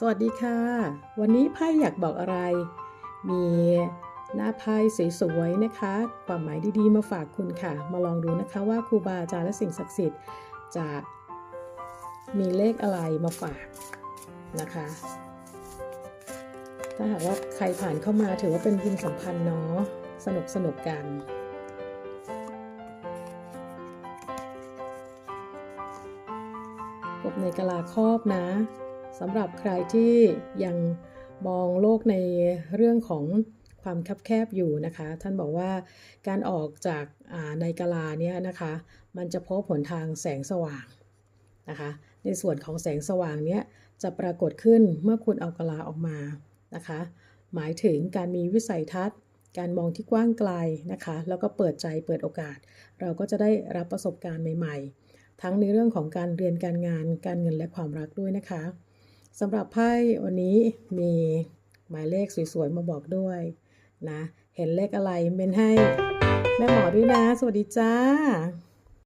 สวัสดีค่ะ วันนี้ไพ่อยากบอกอะไร มีหน้าไพ่สวยๆนะคะ ความหมายดีๆมาฝากคุณค่ะ มาลองดูนะคะว่าครูบาอาจารย์และสิ่งศักดิ์สิทธิ์จะมีเลขอะไรมาฝากนะคะ ถ้าหากว่าใครผ่านเข้ามาถือว่าเป็นบุญสัมพันธ์เนาะสนุกสนุกกันกบในกะลาครอบนะ สำหรับใครที่ยังมองโลกในเรื่องของความคับแคบอยู่นะคะ ท่านบอกว่าการออกจากาในกะลาเนี่ยนะคะ มันจะพบหนทางแสงสว่างนะคะ ในส่วนของแสงสว่างเนี้ยจะปรากฏขึ้นเมื่อคุณเอากะลาออกมานะคะ หมายถึงการมีวิสัยทัศน์ การมองที่กว้างไกลนะคะ แล้วก็เปิดใจเปิดโอกาส เราก็จะได้รับประสบการณ์ใหม่ ๆ ทั้งในเรื่องของการเรียนการงานการเงินและความรักด้วยนะคะ สำหรับไพ่วันนี้มีหมายเลขสวยๆ มาบอกด้วยนะ เห็นเลขอะไรเมนให้ แม่หมอด้วยนะ สวัสดีจ้า